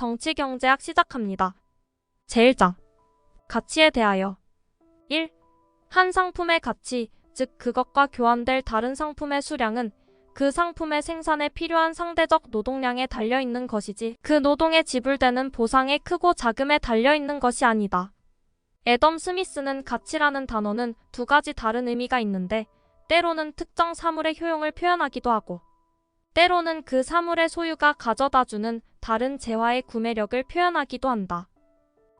정치 경제학 시작합니다. 제1장 가치에 대하여 1. 한 상품의 가치, 즉 그것과 교환될 다른 상품의 수량은 그 상품의 생산에 필요한 상대적 노동량에 달려 있는 것이지 그 노동에 지불되는 보상의 크고 작음에 달려 있는 것이 아니다. 애덤 스미스는 가치라는 단어는 두 가지 다른 의미가 있는데 때로는 특정 사물의 효용을 표현하기도 하고 때로는 그 사물의 소유가 가져다주는 다른 재화의 구매력을 표현하기도 한다.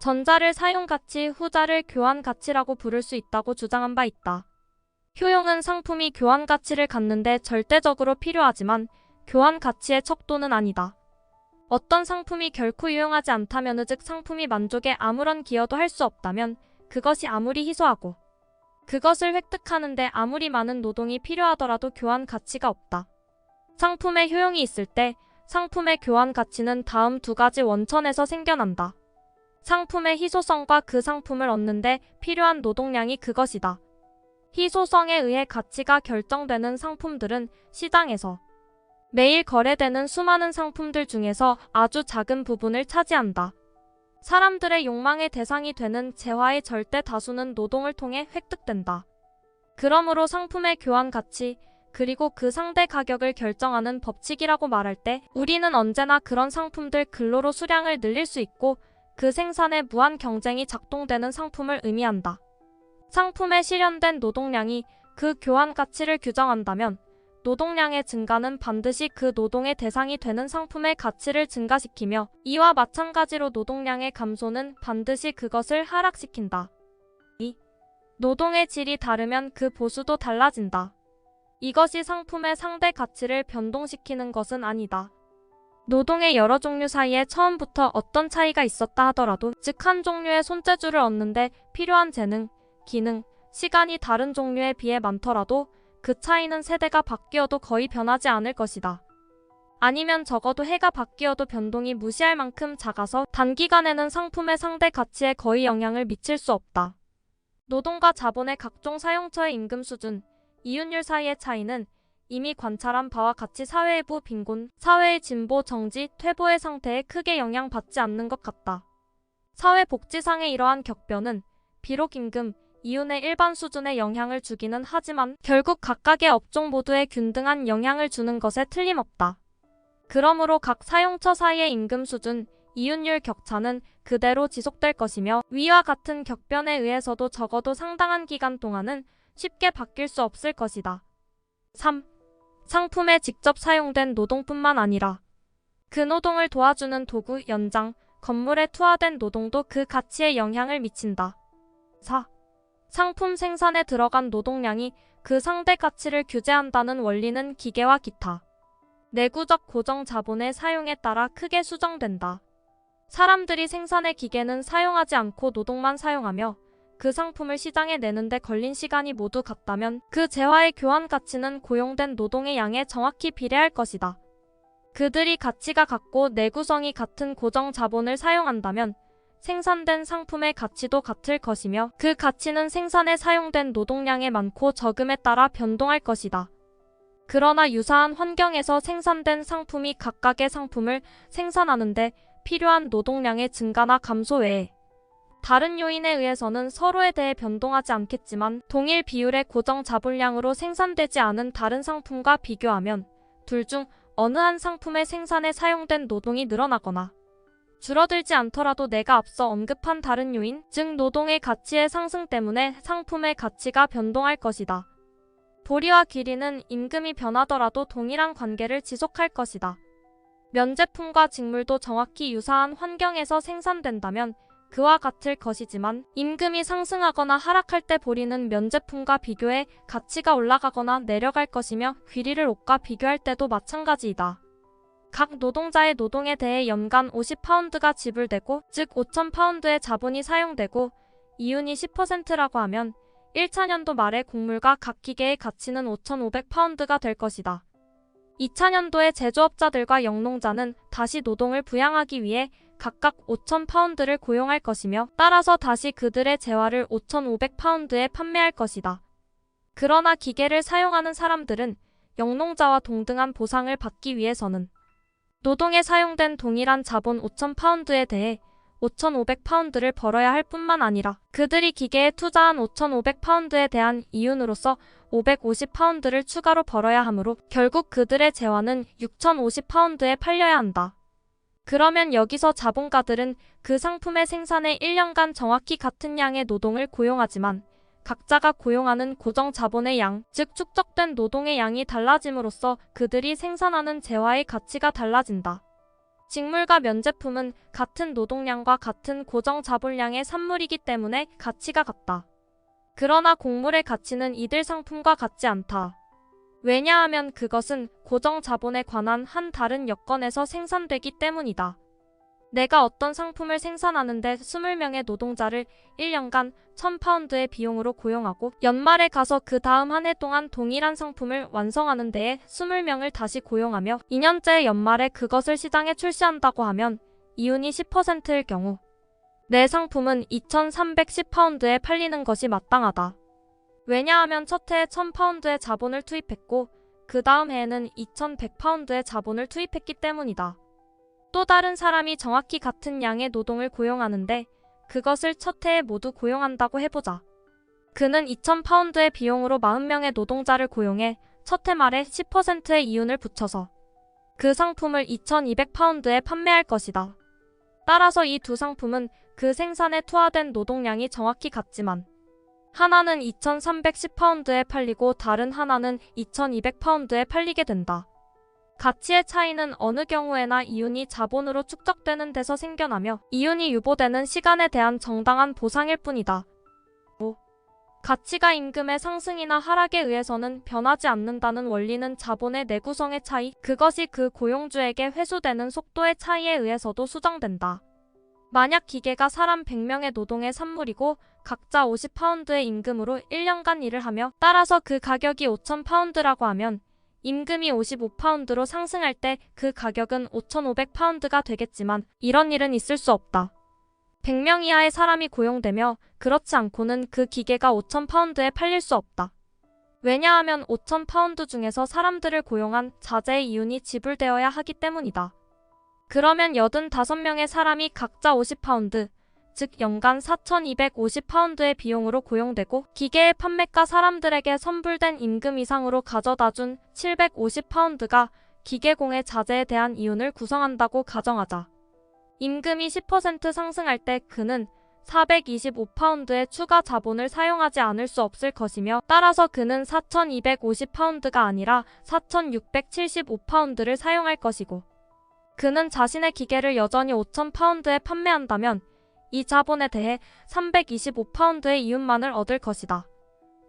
전자를 사용 가치, 후자를 교환 가치라고 부를 수 있다고 주장한 바 있다. 효용은 상품이 교환 가치를 갖는데 절대적으로 필요하지만 교환 가치의 척도는 아니다. 어떤 상품이 결코 유용하지 않다면 즉 상품이 만족에 아무런 기여도 할 수 없다면 그것이 아무리 희소하고 그것을 획득하는데 아무리 많은 노동이 필요하더라도 교환 가치가 없다. 상품의 효용이 있을 때 상품의 교환 가치는 다음 두 가지 원천에서 생겨난다. 상품의 희소성과 그 상품을 얻는데 필요한 노동량이 그것이다. 희소성에 의해 가치가 결정되는 상품들은 시장에서 매일 거래되는 수많은 상품들 중에서 아주 작은 부분을 차지한다. 사람들의 욕망의 대상이 되는 재화의 절대 다수는 노동을 통해 획득된다. 그러므로 상품의 교환 가치, 그리고 그 상대 가격을 결정하는 법칙이라고 말할 때 우리는 언제나 그런 상품들 근로로 수량을 늘릴 수 있고 그 생산에 무한 경쟁이 작동되는 상품을 의미한다. 상품에 실현된 노동량이 그 교환 가치를 규정한다면 노동량의 증가는 반드시 그 노동의 대상이 되는 상품의 가치를 증가시키며 이와 마찬가지로 노동량의 감소는 반드시 그것을 하락시킨다. 2. 노동의 질이 다르면 그 보수도 달라진다. 이것이 상품의 상대 가치를 변동시키는 것은 아니다. 노동의 여러 종류 사이에 처음부터 어떤 차이가 있었다 하더라도 즉 한 종류의 손재주를 얻는데 필요한 재능, 기능, 시간이 다른 종류에 비해 많더라도 그 차이는 세대가 바뀌어도 거의 변하지 않을 것이다. 아니면 적어도 해가 바뀌어도 변동이 무시할 만큼 작아서 단기간에는 상품의 상대 가치에 거의 영향을 미칠 수 없다. 노동과 자본의 각종 사용처의 임금 수준, 이윤율 사이의 차이는 이미 관찰한 바와 같이 사회의부 빈곤, 사회의 진보, 정지, 퇴보의 상태에 크게 영향받지 않는 것 같다. 사회복지상의 이러한 격변은 비록 임금, 이윤의 일반 수준에 영향을 주기는 하지만 결국 각각의 업종 모두에 균등한 영향을 주는 것에 틀림없다. 그러므로 각 사용처 사이의 임금 수준, 이윤율 격차는 그대로 지속될 것이며 위와 같은 격변에 의해서도 적어도 상당한 기간 동안은 쉽게 바뀔 수 없을 것이다. 3. 상품에 직접 사용된 노동뿐만 아니라 그 노동을 도와주는 도구, 연장, 건물에 투하된 노동도 그 가치에 영향을 미친다. 4. 상품 생산에 들어간 노동량이 그 상대 가치를 규제한다는 원리는 기계와 기타. 내구적 고정 자본의 사용에 따라 크게 수정된다. 사람들이 생산의 기계는 사용하지 않고 노동만 사용하며 그 상품을 시장에 내는데 걸린 시간이 모두 같다면 그 재화의 교환 가치는 고용된 노동의 양에 정확히 비례할 것이다. 그들이 가치가 같고 내구성이 같은 고정 자본을 사용한다면 생산된 상품의 가치도 같을 것이며 그 가치는 생산에 사용된 노동량의 많고 적음에 따라 변동할 것이다. 그러나 유사한 환경에서 생산된 상품이 각각의 상품을 생산하는데 필요한 노동량의 증가나 감소 외에 다른 요인에 의해서는 서로에 대해 변동하지 않겠지만 동일 비율의 고정 자본량으로 생산되지 않은 다른 상품과 비교하면 둘 중 어느 한 상품의 생산에 사용된 노동이 늘어나거나 줄어들지 않더라도 내가 앞서 언급한 다른 요인, 즉 노동의 가치의 상승 때문에 상품의 가치가 변동할 것이다. 보리와 길이는 임금이 변하더라도 동일한 관계를 지속할 것이다. 면제품과 직물도 정확히 유사한 환경에서 생산된다면 그와 같을 것이지만 임금이 상승하거나 하락할 때 보리는 면제품과 비교해 가치가 올라가거나 내려갈 것이며 귀리를 옷과 비교할 때도 마찬가지이다. 각 노동자의 노동에 대해 연간 50파운드가 지불되고 즉 5,000파운드의 자본이 사용되고 이윤이 10%라고 하면 1차 년도 말에 곡물과 각 기계의 가치는 5,500파운드가 될 것이다. 2차 년도에 제조업자들과 영농자는 다시 노동을 부양하기 위해 각각 5,000파운드를 고용할 것이며 따라서 다시 그들의 재화를 5,500파운드에 판매할 것이다. 그러나 기계를 사용하는 사람들은 영농자와 동등한 보상을 받기 위해서는 노동에 사용된 동일한 자본 5,000파운드에 대해 5,500파운드를 벌어야 할 뿐만 아니라 그들이 기계에 투자한 5,500파운드에 대한 이윤으로서 550파운드를 추가로 벌어야 하므로 결국 그들의 재화는 6,050파운드에 팔려야 한다. 그러면 여기서 자본가들은 그 상품의 생산에 1년간 정확히 같은 양의 노동을 고용하지만 각자가 고용하는 고정 자본의 양, 즉 축적된 노동의 양이 달라짐으로써 그들이 생산하는 재화의 가치가 달라진다. 직물과 면제품은 같은 노동량과 같은 고정 자본량의 산물이기 때문에 가치가 같다. 그러나 곡물의 가치는 이들 상품과 같지 않다. 왜냐하면 그것은 고정 자본에 관한 한 다른 여건에서 생산되기 때문이다. 내가 어떤 상품을 생산하는데 20명의 노동자를 1년간 1000파운드의 비용으로 고용하고 연말에 가서 그 다음 한 해 동안 동일한 상품을 완성하는 데에 20명을 다시 고용하며 2년째 연말에 그것을 시장에 출시한다고 하면 이윤이 10%일 경우 내 상품은 2310파운드에 팔리는 것이 마땅하다. 왜냐하면 첫 해에 1000파운드의 자본을 투입했고 그 다음 해에는 2100파운드의 자본을 투입했기 때문이다. 또 다른 사람이 정확히 같은 양의 노동을 고용하는데 그것을 첫 해에 모두 고용한다고 해보자. 그는 2000파운드의 비용으로 40명의 노동자를 고용해 첫 해 말에 10%의 이윤을 붙여서 그 상품을 2200파운드에 판매할 것이다. 따라서 이 두 상품은 그 생산에 투하된 노동량이 정확히 같지만 하나는 2310파운드에 팔리고 다른 하나는 2200파운드에 팔리게 된다. 가치의 차이는 어느 경우에나 이윤이 자본으로 축적되는 데서 생겨나며 이윤이 유보되는 시간에 대한 정당한 보상일 뿐이다. 5. 가치가 임금의 상승이나 하락에 의해서는 변하지 않는다는 원리는 자본의 내구성의 차이, 그것이 그 고용주에게 회수되는 속도의 차이에 의해서도 수정된다. 만약 기계가 사람 100명의 노동의 산물이고 각자 50파운드의 임금으로 1년간 일을 하며 따라서 그 가격이 5,000파운드라고 하면 임금이 55파운드로 상승할 때 그 가격은 5,500파운드가 되겠지만 이런 일은 있을 수 없다. 100명 이하의 사람이 고용되며 그렇지 않고는 그 기계가 5,000파운드에 팔릴 수 없다. 왜냐하면 5,000파운드 중에서 사람들을 고용한 자재의 이윤이 지불되어야 하기 때문이다. 그러면 85명의 사람이 각자 50파운드, 즉 연간 4,250파운드의 비용으로 고용되고 기계의 판매가 사람들에게 선불된 임금 이상으로 가져다 준 750파운드가 기계공의 자재에 대한 이윤을 구성한다고 가정하자. 임금이 10% 상승할 때 그는 425파운드의 추가 자본을 사용하지 않을 수 없을 것이며 따라서 그는 4,250파운드가 아니라 4,675파운드를 사용할 것이고 그는 자신의 기계를 여전히 5,000파운드에 판매한다면 이 자본에 대해 325파운드의 이윤만을 얻을 것이다.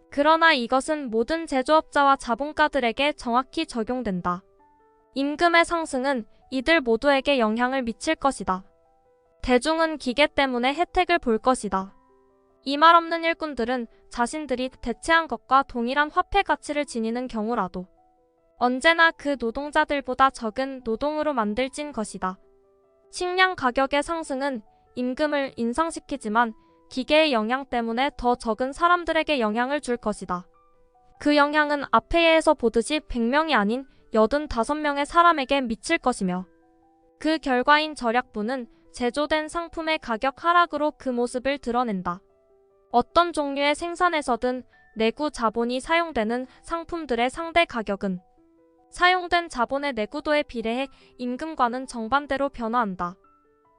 그러나 이것은 모든 제조업자와 자본가들에게 정확히 적용된다. 임금의 상승은 이들 모두에게 영향을 미칠 것이다. 대중은 기계 때문에 혜택을 볼 것이다. 이 말 없는 일꾼들은 자신들이 대체한 것과 동일한 화폐 가치를 지니는 경우라도 언제나 그 노동자들보다 적은 노동으로 만들진 것이다. 식량 가격의 상승은 임금을 인상시키지만 기계의 영향 때문에 더 적은 사람들에게 영향을 줄 것이다. 그 영향은 앞에에서 보듯이 100명이 아닌 85명의 사람에게 미칠 것이며 그 결과인 절약부는 제조된 상품의 가격 하락으로 그 모습을 드러낸다. 어떤 종류의 생산에서든 내구 자본이 사용되는 상품들의 상대 가격은 사용된 자본의 내구도에 비례해 임금과는 정반대로 변화한다.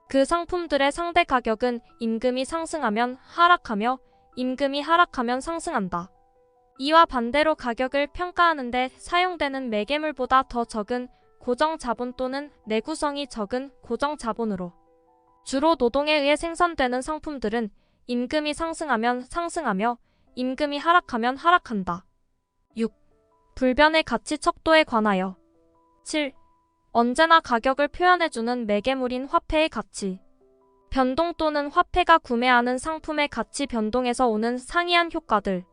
그 상품들의 상대 가격은 임금이 상승하면 하락하며 임금이 하락하면 상승한다. 이와 반대로 가격을 평가하는데 사용되는 매개물보다 더 적은 고정 자본 또는 내구성이 적은 고정 자본으로 주로 노동에 의해 생산되는 상품들은 임금이 상승하면 상승하며 임금이 하락하면 하락한다. 6. 불변의 가치 척도에 관하여 7. 언제나 가격을 표현해주는 매개물인 화폐의 가치. 변동 또는 화폐가 구매하는 상품의 가치 변동에서 오는 상이한 효과들.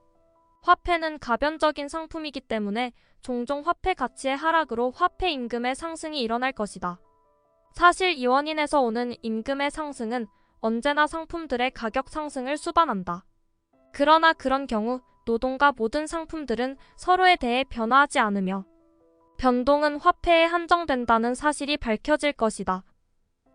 화폐는 가변적인 상품이기 때문에 종종 화폐 가치의 하락으로 화폐 임금의 상승이 일어날 것이다. 사실 이 원인에서 오는 임금의 상승은 언제나 상품들의 가격 상승을 수반한다. 그러나 그런 경우 노동과 모든 상품들은 서로에 대해 변화하지 않으며 변동은 화폐에 한정된다는 사실이 밝혀질 것이다.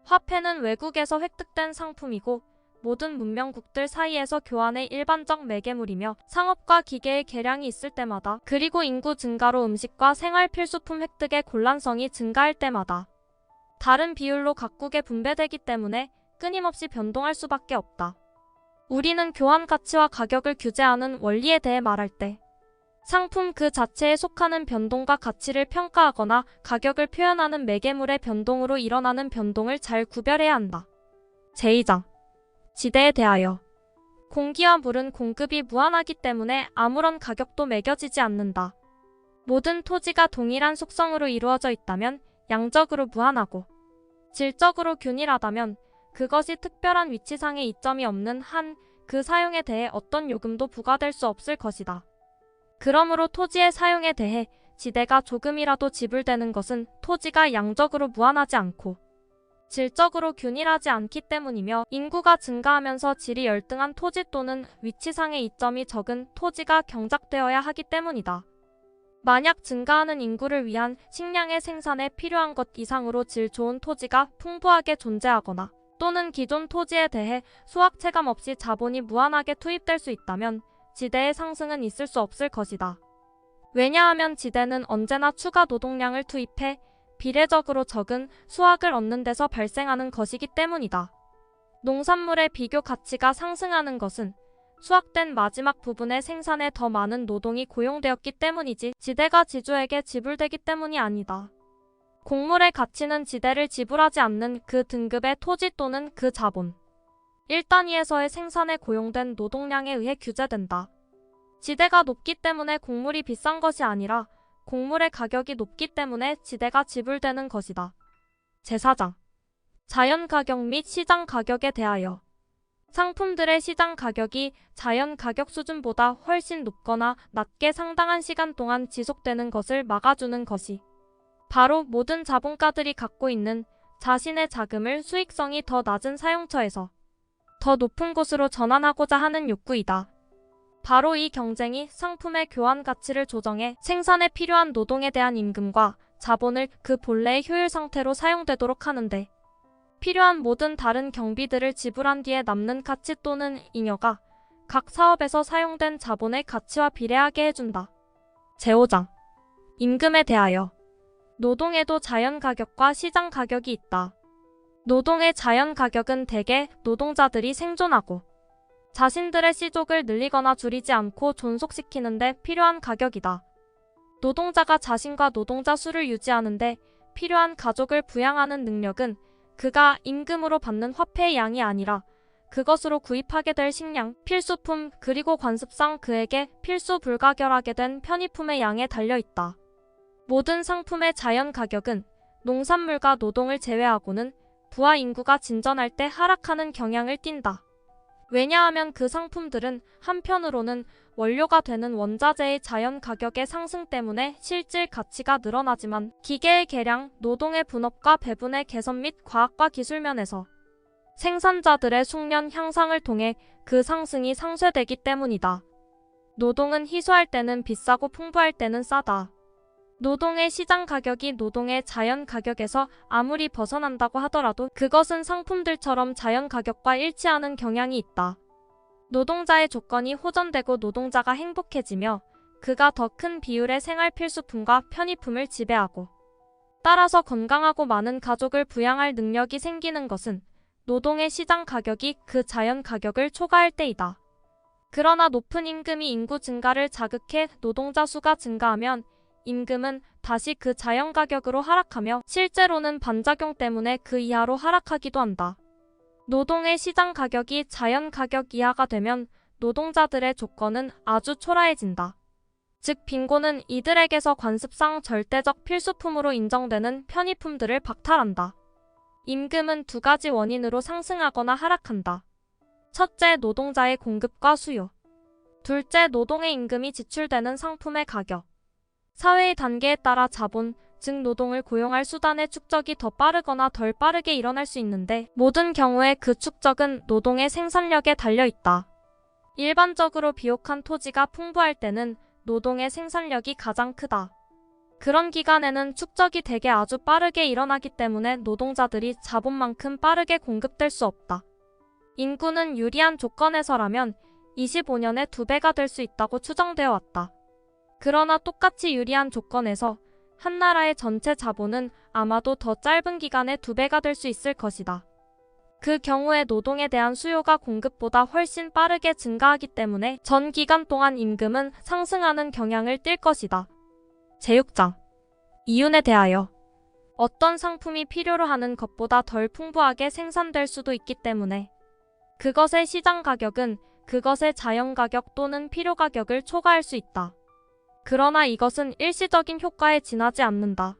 화폐는 외국에서 획득된 상품이고 모든 문명국들 사이에서 교환의 일반적 매개물이며 상업과 기계의 개량이 있을 때마다 그리고 인구 증가로 음식과 생활 필수품 획득의 곤란성이 증가할 때마다 다른 비율로 각국에 분배되기 때문에 끊임없이 변동할 수밖에 없다. 우리는 교환 가치와 가격을 규제하는 원리에 대해 말할 때 상품 그 자체에 속하는 변동과 가치를 평가하거나 가격을 표현하는 매개물의 변동으로 일어나는 변동을 잘 구별해야 한다. 제2장 지대에 대하여 공기와 물은 공급이 무한하기 때문에 아무런 가격도 매겨지지 않는다. 모든 토지가 동일한 속성으로 이루어져 있다면 양적으로 무한하고 질적으로 균일하다면 그것이 특별한 위치상의 이점이 없는 한 그 사용에 대해 어떤 요금도 부과될 수 없을 것이다. 그러므로 토지의 사용에 대해 지대가 조금이라도 지불되는 것은 토지가 양적으로 무한하지 않고 질적으로 균일하지 않기 때문이며 인구가 증가하면서 질이 열등한 토지 또는 위치상의 이점이 적은 토지가 경작되어야 하기 때문이다. 만약 증가하는 인구를 위한 식량의 생산에 필요한 것 이상으로 질 좋은 토지가 풍부하게 존재하거나 또는 기존 토지에 대해 수확 체감 없이 자본이 무한하게 투입될 수 있다면 지대의 상승은 있을 수 없을 것이다. 왜냐하면 지대는 언제나 추가 노동량을 투입해 비례적으로 적은 수확을 얻는 데서 발생하는 것이기 때문이다. 농산물의 비교 가치가 상승하는 것은 수확된 마지막 부분의 생산에 더 많은 노동이 고용되었기 때문이지 지대가 지주에게 지불되기 때문이 아니다. 곡물의 가치는 지대를 지불하지 않는 그 등급의 토지 또는 그 자본. 1단위에서의 생산에 고용된 노동량에 의해 규제된다. 지대가 높기 때문에 곡물이 비싼 것이 아니라 곡물의 가격이 높기 때문에 지대가 지불되는 것이다. 제4장 자연 가격 및 시장 가격에 대하여 상품들의 시장 가격이 자연 가격 수준보다 훨씬 높거나 낮게 상당한 시간 동안 지속되는 것을 막아주는 것이 바로 모든 자본가들이 갖고 있는 자신의 자금을 수익성이 더 낮은 사용처에서 더 높은 곳으로 전환하고자 하는 욕구이다. 바로 이 경쟁이 상품의 교환 가치를 조정해 생산에 필요한 노동에 대한 임금과 자본을 그 본래의 효율 상태로 사용되도록 하는데 필요한 모든 다른 경비들을 지불한 뒤에 남는 가치 또는 잉여가 각 사업에서 사용된 자본의 가치와 비례하게 해준다. 제5장 임금에 대하여 노동에도 자연 가격과 시장 가격이 있다. 노동의 자연 가격은 대개 노동자들이 생존하고 자신들의 시족을 늘리거나 줄이지 않고 존속시키는데 필요한 가격이다. 노동자가 자신과 노동자 수를 유지하는데 필요한 가족을 부양하는 능력은 그가 임금으로 받는 화폐의 양이 아니라 그것으로 구입하게 될 식량, 필수품, 그리고 관습상 그에게 필수 불가결하게 된 편의품의 양에 달려 있다. 모든 상품의 자연 가격은 농산물과 노동을 제외하고는 부하 인구가 진전할 때 하락하는 경향을 띈다. 왜냐하면 그 상품들은 한편으로는 원료가 되는 원자재의 자연 가격의 상승 때문에 실질 가치가 늘어나지만 기계의 개량, 노동의 분업과 배분의 개선 및 과학과 기술 면에서 생산자들의 숙련 향상을 통해 그 상승이 상쇄되기 때문이다. 노동은 희소할 때는 비싸고 풍부할 때는 싸다. 노동의 시장 가격이 노동의 자연 가격에서 아무리 벗어난다고 하더라도 그것은 상품들처럼 자연 가격과 일치하는 경향이 있다. 노동자의 조건이 호전되고 노동자가 행복해지며 그가 더 큰 비율의 생활 필수품과 편의품을 지배하고 따라서 건강하고 많은 가족을 부양할 능력이 생기는 것은 노동의 시장 가격이 그 자연 가격을 초과할 때이다. 그러나 높은 임금이 인구 증가를 자극해 노동자 수가 증가하면 임금은 다시 그 자연 가격으로 하락하며 실제로는 반작용 때문에 그 이하로 하락하기도 한다. 노동의 시장 가격이 자연 가격 이하가 되면 노동자들의 조건은 아주 초라해진다. 즉 빈곤은 이들에게서 관습상 절대적 필수품으로 인정되는 편의품들을 박탈한다. 임금은 두 가지 원인으로 상승하거나 하락한다. 첫째, 노동자의 공급과 수요. 둘째, 노동의 임금이 지출되는 상품의 가격. 사회의 단계에 따라 자본, 즉 노동을 고용할 수단의 축적이 더 빠르거나 덜 빠르게 일어날 수 있는데 모든 경우에 그 축적은 노동의 생산력에 달려 있다. 일반적으로 비옥한 토지가 풍부할 때는 노동의 생산력이 가장 크다. 그런 기간에는 축적이 되게 아주 빠르게 일어나기 때문에 노동자들이 자본만큼 빠르게 공급될 수 없다. 인구는 유리한 조건에서라면 25년에 두 배가 될 수 있다고 추정되어 왔다. 그러나 똑같이 유리한 조건에서 한 나라의 전체 자본은 아마도 더 짧은 기간에 두 배가 될 수 있을 것이다. 그 경우에 노동에 대한 수요가 공급보다 훨씬 빠르게 증가하기 때문에 전 기간 동안 임금은 상승하는 경향을 띨 것이다. 제6장 이윤에 대하여 어떤 상품이 필요로 하는 것보다 덜 풍부하게 생산될 수도 있기 때문에 그것의 시장 가격은 그것의 자연 가격 또는 필요 가격을 초과할 수 있다. 그러나 이것은 일시적인 효과에 지나지 않는다.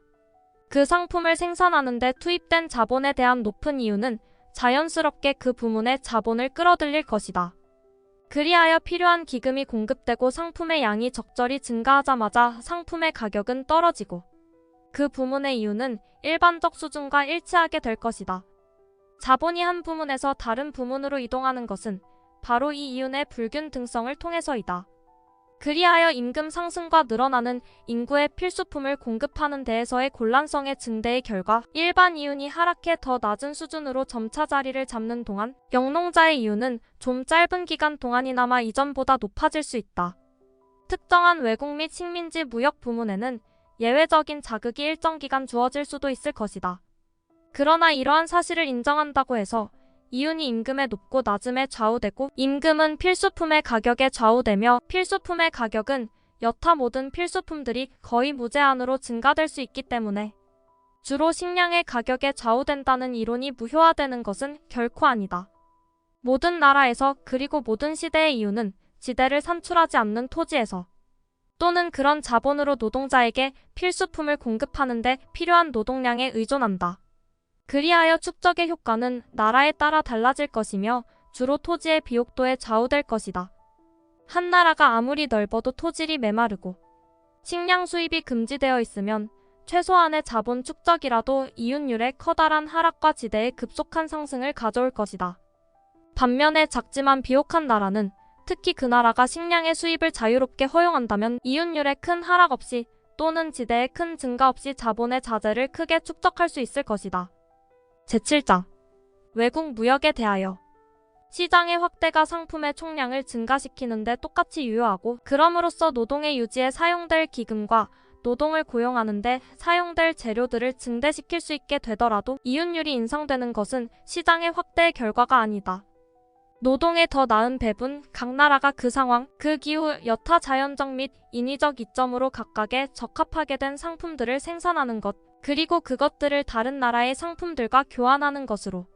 그 상품을 생산하는 데 투입된 자본에 대한 높은 이유는 자연스럽게 그 부문의 자본을 끌어들일 것이다. 그리하여 필요한 기금이 공급되고 상품의 양이 적절히 증가하자마자 상품의 가격은 떨어지고 그 부문의 이유는 일반적 수준과 일치하게 될 것이다. 자본이 한 부문에서 다른 부문으로 이동하는 것은 바로 이 이윤의 불균등성을 통해서이다. 그리하여 임금 상승과 늘어나는 인구의 필수품을 공급하는 데에서의 곤란성의 증대의 결과 일반 이윤이 하락해 더 낮은 수준으로 점차 자리를 잡는 동안 영농자의 이윤은 좀 짧은 기간 동안이나마 이전보다 높아질 수 있다. 특정한 외국 및 식민지 무역 부문에는 예외적인 자극이 일정 기간 주어질 수도 있을 것이다. 그러나 이러한 사실을 인정한다고 해서 이윤이 임금의 높고 낮음에 좌우되고 임금은 필수품의 가격에 좌우되며 필수품의 가격은 여타 모든 필수품들이 거의 무제한으로 증가될 수 있기 때문에 주로 식량의 가격에 좌우된다는 이론이 무효화되는 것은 결코 아니다. 모든 나라에서 그리고 모든 시대의 이유는 지대를 산출하지 않는 토지에서 또는 그런 자본으로 노동자에게 필수품을 공급하는데 필요한 노동량에 의존한다. 그리하여 축적의 효과는 나라에 따라 달라질 것이며 주로 토지의 비옥도에 좌우될 것이다. 한 나라가 아무리 넓어도 토질이 메마르고 식량 수입이 금지되어 있으면 최소한의 자본 축적이라도 이윤율의 커다란 하락과 지대의 급속한 상승을 가져올 것이다. 반면에 작지만 비옥한 나라는 특히 그 나라가 식량의 수입을 자유롭게 허용한다면 이윤율의 큰 하락 없이 또는 지대의 큰 증가 없이 자본의 자재를 크게 축적할 수 있을 것이다. 제7장 외국 무역에 대하여 시장의 확대가 상품의 총량을 증가시키는데 똑같이 유효하고 그럼으로써 노동의 유지에 사용될 기금과 노동을 고용하는데 사용될 재료들을 증대시킬 수 있게 되더라도 이윤율이 인상되는 것은 시장의 확대의 결과가 아니다. 노동의 더 나은 배분, 각 나라가 그 상황, 그 기후, 여타 자연적 및 인위적 이점으로 각각에 적합하게 된 상품들을 생산하는 것, 그리고 그것들을 다른 나라의 상품들과 교환하는 것으로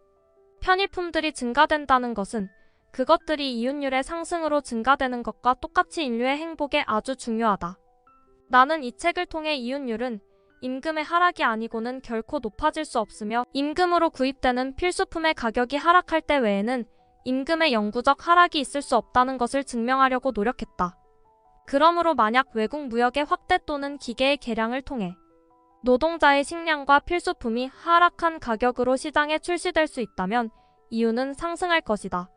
편의품들이 증가된다는 것은 그것들이 이윤율의 상승으로 증가되는 것과 똑같이 인류의 행복에 아주 중요하다. 나는 이 책을 통해 이윤율은 임금의 하락이 아니고는 결코 높아질 수 없으며 임금으로 구입되는 필수품의 가격이 하락할 때 외에는 임금의 영구적 하락이 있을 수 없다는 것을 증명하려고 노력했다. 그러므로 만약 외국 무역의 확대 또는 기계의 개량을 통해 노동자의 식량과 필수품이 하락한 가격으로 시장에 출시될 수 있다면 이유는 상승할 것이다.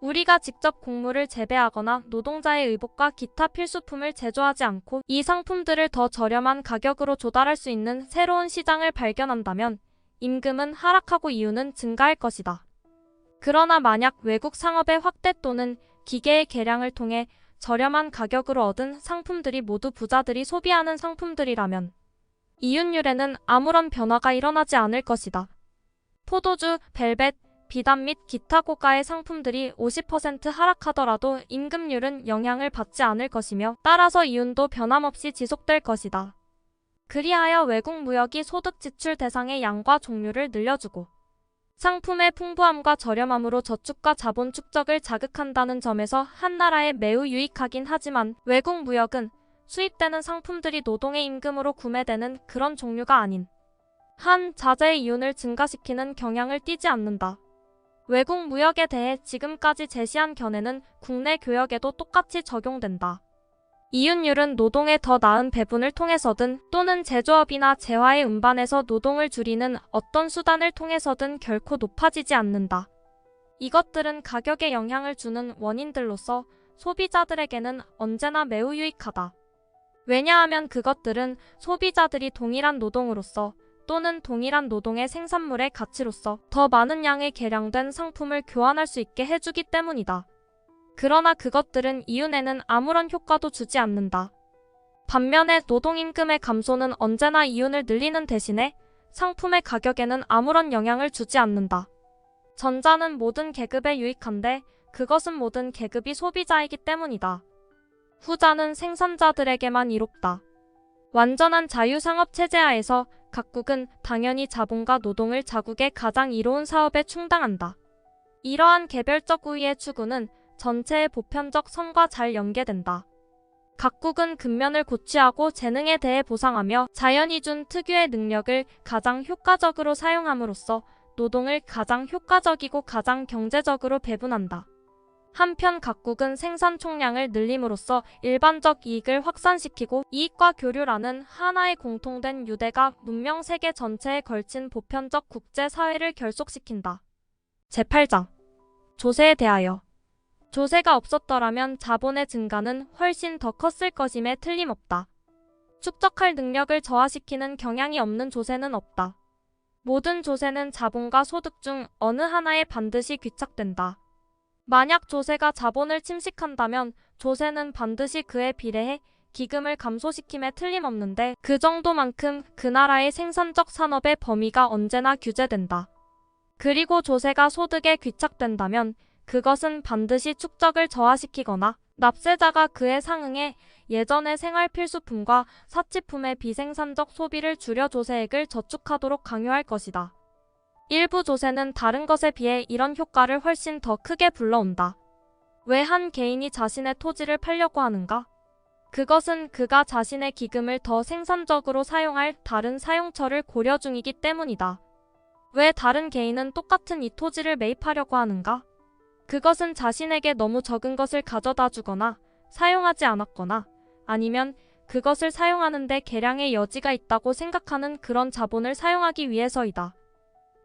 우리가 직접 곡물을 재배하거나 노동자의 의복과 기타 필수품을 제조하지 않고 이 상품들을 더 저렴한 가격으로 조달할 수 있는 새로운 시장을 발견한다면 임금은 하락하고 이유는 증가할 것이다. 그러나 만약 외국 상업의 확대 또는 기계의 개량을 통해 저렴한 가격으로 얻은 상품들이 모두 부자들이 소비하는 상품들이라면 이윤율에는 아무런 변화가 일어나지 않을 것이다. 포도주, 벨벳, 비단 및 기타 고가의 상품들이 50% 하락하더라도 임금률은 영향을 받지 않을 것이며 따라서 이윤도 변함없이 지속될 것이다. 그리하여 외국 무역이 소득 지출 대상의 양과 종류를 늘려주고 상품의 풍부함과 저렴함으로 저축과 자본 축적을 자극한다는 점에서 한 나라에 매우 유익하긴 하지만 외국 무역은 수입되는 상품들이 노동의 임금으로 구매되는 그런 종류가 아닌 한 자재의 이윤을 증가시키는 경향을 띠지 않는다. 외국 무역에 대해 지금까지 제시한 견해는 국내 교역에도 똑같이 적용된다. 이윤율은 노동의 더 나은 배분을 통해서든 또는 제조업이나 재화의 운반에서 노동을 줄이는 어떤 수단을 통해서든 결코 높아지지 않는다. 이것들은 가격에 영향을 주는 원인들로서 소비자들에게는 언제나 매우 유익하다. 왜냐하면 그것들은 소비자들이 동일한 노동으로서 또는 동일한 노동의 생산물의 가치로서 더 많은 양의 개량된 상품을 교환할 수 있게 해주기 때문이다. 그러나 그것들은 이윤에는 아무런 효과도 주지 않는다. 반면에 노동임금의 감소는 언제나 이윤을 늘리는 대신에 상품의 가격에는 아무런 영향을 주지 않는다. 전자는 모든 계급에 유익한데 그것은 모든 계급이 소비자이기 때문이다. 후자는 생산자들에게만 이롭다. 완전한 자유상업 체제 하에서 각국은 당연히 자본과 노동을 자국의 가장 이로운 사업에 충당한다. 이러한 개별적 우위의 추구는 전체의 보편적 선과 잘 연계된다. 각국은 근면을 고취하고 재능에 대해 보상하며 자연이 준 특유의 능력을 가장 효과적으로 사용함으로써 노동을 가장 효과적이고 가장 경제적으로 배분한다. 한편 각국은 생산 총량을 늘림으로써 일반적 이익을 확산시키고 이익과 교류라는 하나의 공통된 유대가 문명 세계 전체에 걸친 보편적 국제 사회를 결속시킨다. 제8장 조세에 대하여 조세가 없었더라면 자본의 증가는 훨씬 더 컸을 것임에 틀림없다. 축적할 능력을 저하시키는 경향이 없는 조세는 없다. 모든 조세는 자본과 소득 중 어느 하나에 반드시 귀착된다. 만약 조세가 자본을 침식한다면 조세는 반드시 그에 비례해 기금을 감소시킴에 틀림없는데 그 정도만큼 그 나라의 생산적 산업의 범위가 언제나 규제된다. 그리고 조세가 소득에 귀착된다면 그것은 반드시 축적을 저하시키거나 납세자가 그에 상응해 예전의 생활 필수품과 사치품의 비생산적 소비를 줄여 조세액을 저축하도록 강요할 것이다. 일부 조세는 다른 것에 비해 이런 효과를 훨씬 더 크게 불러온다. 왜 한 개인이 자신의 토지를 팔려고 하는가? 그것은 그가 자신의 기금을 더 생산적으로 사용할 다른 사용처를 고려 중이기 때문이다. 왜 다른 개인은 똑같은 이 토지를 매입하려고 하는가? 그것은 자신에게 너무 적은 것을 가져다 주거나 사용하지 않았거나 아니면 그것을 사용하는데 개량의 여지가 있다고 생각하는 그런 자본을 사용하기 위해서이다.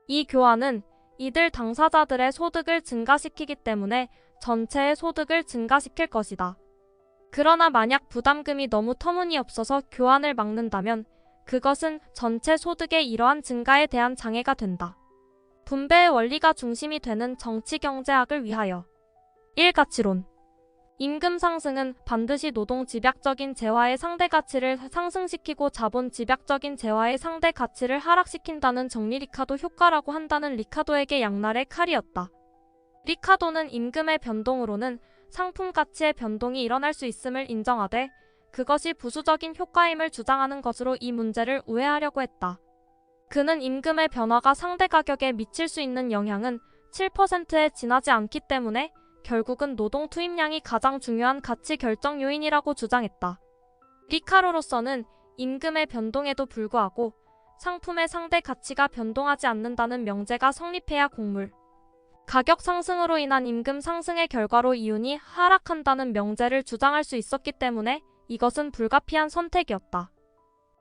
이 교환은 이들 당사자들의 소득을 증가시키기 때문에 전체의 소득을 증가시킬 것이다. 그러나 만약 부담금이 너무 터무니없어서 교환을 막는다면 그것은 전체 소득의 이러한 증가에 대한 장애가 된다. 분배의 원리가 중심이 되는 정치 경제학을 위하여 1 가치론 임금 상승은 반드시 노동 집약적인 재화의 상대 가치를 상승시키고 자본 집약적인 재화의 상대 가치를 하락시킨다는 정리 리카도 효과라고 한다는 리카도에게 양날의 칼이었다. 리카도는 임금의 변동으로는 상품 가치의 변동이 일어날 수 있음을 인정하되 그것이 부수적인 효과임을 주장하는 것으로 이 문제를 우회하려고 했다. 그는 임금의 변화가 상대 가격에 미칠 수 있는 영향은 7%에 지나지 않기 때문에 결국은 노동 투입량이 가장 중요한 가치 결정 요인이라고 주장했다. 리카로로서는 임금의 변동에도 불구하고 상품의 상대 가치가 변동하지 않는다는 명제가 성립해야 곡물, 가격 상승으로 인한 임금 상승의 결과로 이윤이 하락한다는 명제를 주장할 수 있었기 때문에 이것은 불가피한 선택이었다.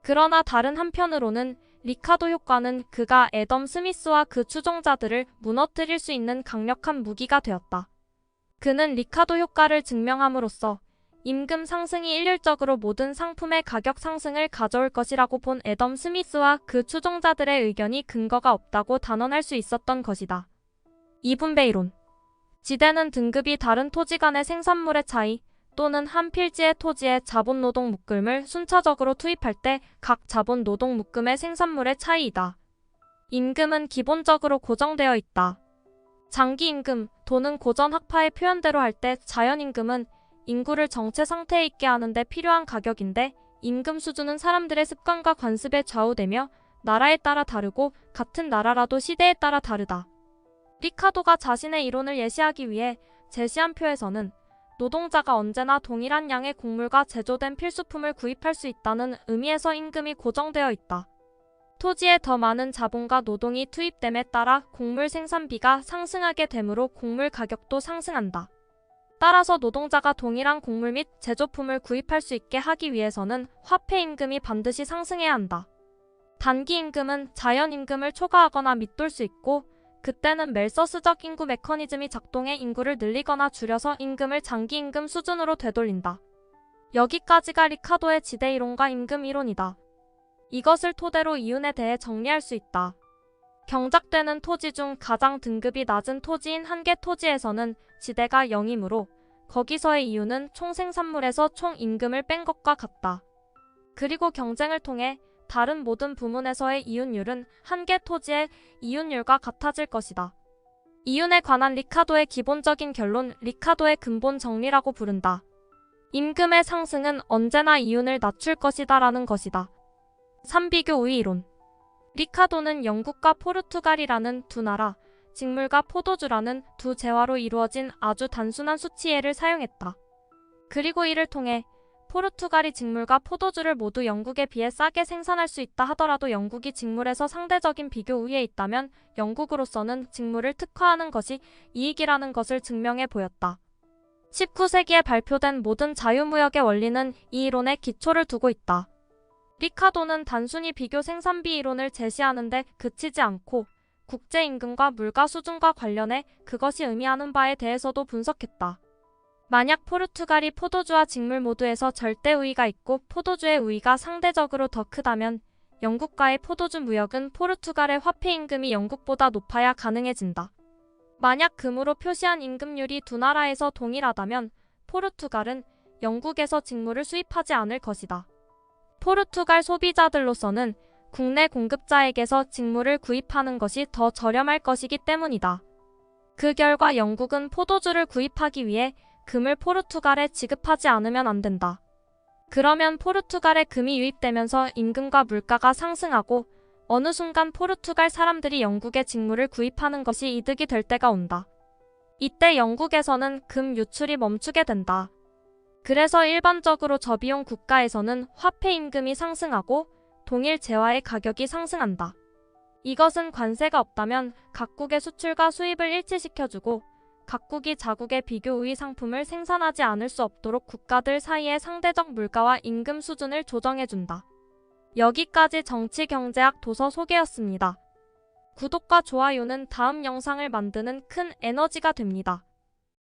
그러나 다른 한편으로는 리카도 효과는 그가 애덤 스미스와 그 추종자들을 무너뜨릴 수 있는 강력한 무기가 되었다. 그는 리카도 효과를 증명함으로써 임금 상승이 일률적으로 모든 상품의 가격 상승을 가져올 것이라고 본 애덤 스미스와 그 추종자들의 의견이 근거가 없다고 단언할 수 있었던 것이다. 2분배 이론 지대는 등급이 다른 토지 간의 생산물의 차이 또는 한 필지의 토지에 자본 노동 묶음을 순차적으로 투입할 때 각 자본 노동 묶음의 생산물의 차이이다. 임금은 기본적으로 고정되어 있다. 장기 임금, 돈은 고전 학파의 표현대로 할 때 자연 임금은 인구를 정체 상태에 있게 하는데 필요한 가격인데 임금 수준은 사람들의 습관과 관습에 좌우되며 나라에 따라 다르고 같은 나라라도 시대에 따라 다르다. 리카도가 자신의 이론을 예시하기 위해 제시한 표에서는 노동자가 언제나 동일한 양의 곡물과 제조된 필수품을 구입할 수 있다는 의미에서 임금이 고정되어 있다. 토지에 더 많은 자본과 노동이 투입됨에 따라 곡물 생산비가 상승하게 되므로 곡물 가격도 상승한다. 따라서 노동자가 동일한 곡물 및 제조품을 구입할 수 있게 하기 위해서는 화폐 임금이 반드시 상승해야 한다. 단기 임금은 자연 임금을 초과하거나 밑돌 수 있고 그때는 멜서스적 인구 메커니즘이 작동해 인구를 늘리거나 줄여서 임금을 장기 임금 수준으로 되돌린다. 여기까지가 리카도의 지대 이론과 임금 이론이다. 이것을 토대로 이윤에 대해 정리할 수 있다. 경작되는 토지 중 가장 등급이 낮은 토지인 한 개 토지에서는 지대가 0이므로 거기서의 이윤은 총 생산물에서 총 임금을 뺀 것과 같다. 그리고 경쟁을 통해 다른 모든 부문에서의 이윤율은 한 개 토지의 이윤율과 같아질 것이다. 이윤에 관한 리카도의 기본적인 결론, 리카도의 근본 정리라고 부른다. 임금의 상승은 언제나 이윤을 낮출 것이다 라는 것이다. 3비교 우위 이론 리카도는 영국과 포르투갈이라는 두 나라, 직물과 포도주라는 두 재화로 이루어진 아주 단순한 수치예를 사용했다. 그리고 이를 통해 포르투갈이 직물과 포도주를 모두 영국에 비해 싸게 생산할 수 있다 하더라도 영국이 직물에서 상대적인 비교 우위에 있다면 영국으로서는 직물을 특화하는 것이 이익이라는 것을 증명해 보였다. 19세기에 발표된 모든 자유무역의 원리는 이 이론에 기초를 두고 있다. 리카도는 단순히 비교 생산비 이론을 제시하는데 그치지 않고 국제임금과 물가 수준과 관련해 그것이 의미하는 바에 대해서도 분석했다. 만약 포르투갈이 포도주와 직물 모두에서 절대 우위가 있고 포도주의 우위가 상대적으로 더 크다면 영국과의 포도주 무역은 포르투갈의 화폐 임금이 영국보다 높아야 가능해진다. 만약 금으로 표시한 임금률이 두 나라에서 동일하다면 포르투갈은 영국에서 직물을 수입하지 않을 것이다. 포르투갈 소비자들로서는 국내 공급자에게서 직물을 구입하는 것이 더 저렴할 것이기 때문이다. 그 결과 영국은 포도주를 구입하기 위해 금을 포르투갈에 지급하지 않으면 안 된다. 그러면 포르투갈에 금이 유입되면서 임금과 물가가 상승하고 어느 순간 포르투갈 사람들이 영국의 직물을 구입하는 것이 이득이 될 때가 온다. 이때 영국에서는 금 유출이 멈추게 된다. 그래서 일반적으로 저비용 국가에서는 화폐 임금이 상승하고 동일 재화의 가격이 상승한다. 이것은 관세가 없다면 각국의 수출과 수입을 일치시켜주고 각국이 자국의 비교 우위 상품을 생산하지 않을 수 없도록 국가들 사이의 상대적 물가와 임금 수준을 조정해준다. 여기까지 정치 경제학 도서 소개였습니다. 구독과 좋아요는 다음 영상을 만드는 큰 에너지가 됩니다.